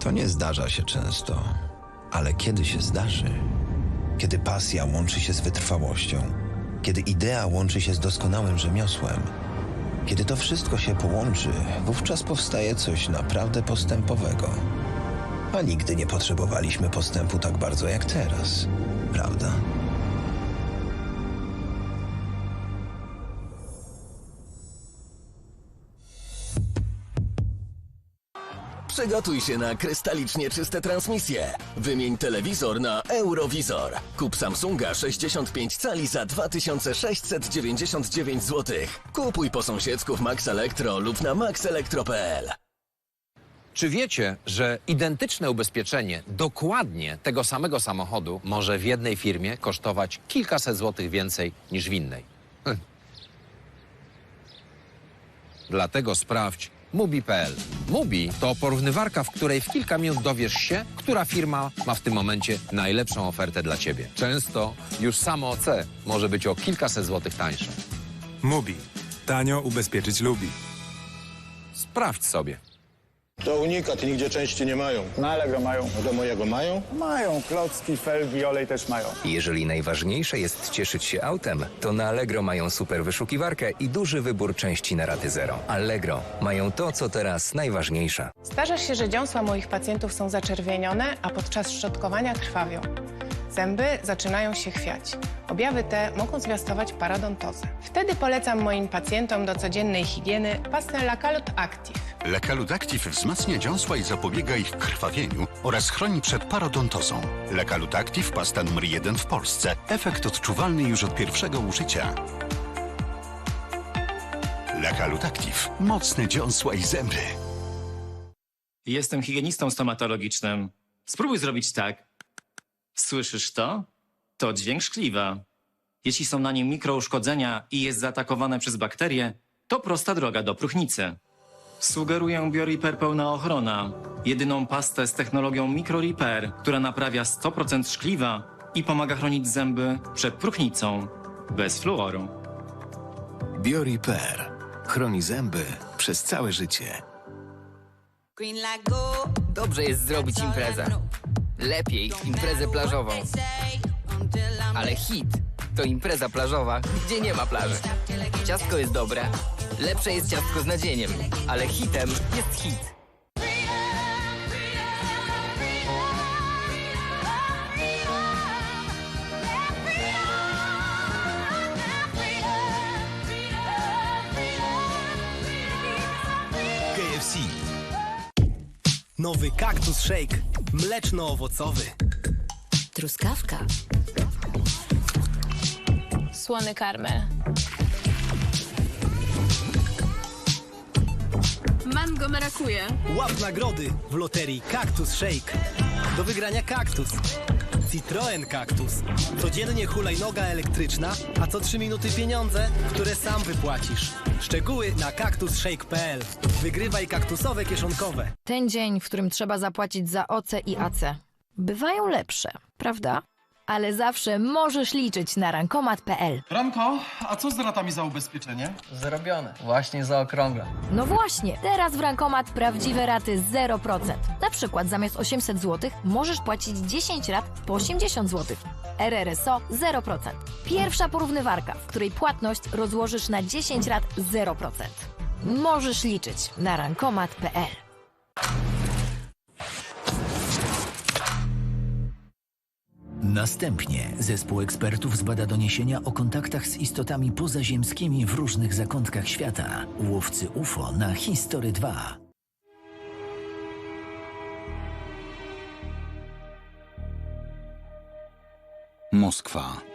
To nie zdarza się często, ale kiedy się zdarzy, kiedy pasja łączy się z wytrwałością, kiedy idea łączy się z doskonałym rzemiosłem, kiedy to wszystko się połączy, wówczas powstaje coś naprawdę postępowego. A nigdy nie potrzebowaliśmy postępu tak bardzo jak teraz, prawda? Przygotuj się na krystalicznie czyste transmisje. Wymień telewizor na Eurowizor. Kup Samsunga 65 cali za 2699 zł. Kupuj po sąsiedzku w Max Elektro lub na maxelektro.pl. Czy wiecie, że identyczne ubezpieczenie dokładnie tego samego samochodu może w jednej firmie kosztować kilkaset złotych więcej niż w innej? Dlatego sprawdź Mubi.pl. Mubi to porównywarka, w której w kilka minut dowiesz się, która firma ma w tym momencie najlepszą ofertę dla ciebie. Często już samo OC może być o kilkaset złotych tańsze. Mubi. Tanio ubezpieczyć lubi. Sprawdź sobie. To unikat, nigdzie części nie mają. Na Allegro mają. No do mojego mają? Mają, klocki, felgi, olej też mają. Jeżeli najważniejsze jest cieszyć się autem, to na Allegro mają super wyszukiwarkę i duży wybór części na raty zero. Allegro mają to, co teraz najważniejsze. Zdarza się, że dziąsła moich pacjentów są zaczerwienione, a podczas szczotkowania krwawią. Zęby zaczynają się chwiać. Objawy te mogą zwiastować paradontozę. Wtedy polecam moim pacjentom do codziennej higieny pastę Lacalot Active. Lekalut Active wzmacnia dziąsła i zapobiega ich krwawieniu oraz chroni przed parodontozą. Lekalut Active pasta numer jeden w Polsce. Efekt odczuwalny już od pierwszego użycia. Lekalut Active. Mocne dziąsła i zęby. Jestem higienistą stomatologicznym. Spróbuj zrobić tak. Słyszysz to? To dźwięk szkliwa. Jeśli są na nim mikrouszkodzenia i jest zaatakowane przez bakterie, to prosta droga do próchnicy. Sugeruję BioRepair Pełna Ochrona. Jedyną pastę z technologią MicroRepair, która naprawia 100% szkliwa i pomaga chronić zęby przed próchnicą. Bez fluoru. BioRepair. Chroni zęby przez całe życie. Dobrze jest zrobić imprezę. Lepiej imprezę plażową. Ale hit to impreza plażowa, gdzie nie ma plaży. Ciastko jest dobre. Lepsze jest ciastko z nadzieniem, ale hitem jest hit. KFC. Nowy Cactus Shake. Mleczno-owocowy. Truskawka. Słony karmel. Mango marakuje. Łap nagrody w loterii Cactus Shake. Do wygrania kaktus. Citroen Cactus. Codziennie hulajnoga elektryczna, a co 3 minuty pieniądze, które sam wypłacisz. Szczegóły na cactusshake.pl. Wygrywaj kaktusowe kieszonkowe. Ten dzień, w którym trzeba zapłacić za OC i AC. Bywają lepsze, prawda? Ale zawsze możesz liczyć na rankomat.pl. Ranko, a co z ratami za ubezpieczenie? Zrobione. Właśnie zaokrągla. No właśnie, teraz w Rankomat prawdziwe raty 0%. Na przykład zamiast 800 zł możesz płacić 10 rat po 80 zł. RRSO 0%. Pierwsza porównywarka, w której płatność rozłożysz na 10 rat 0%. Możesz liczyć na rankomat.pl. Następnie zespół ekspertów zbada doniesienia o kontaktach z istotami pozaziemskimi w różnych zakątkach świata. Łowcy UFO na History 2. Moskwa.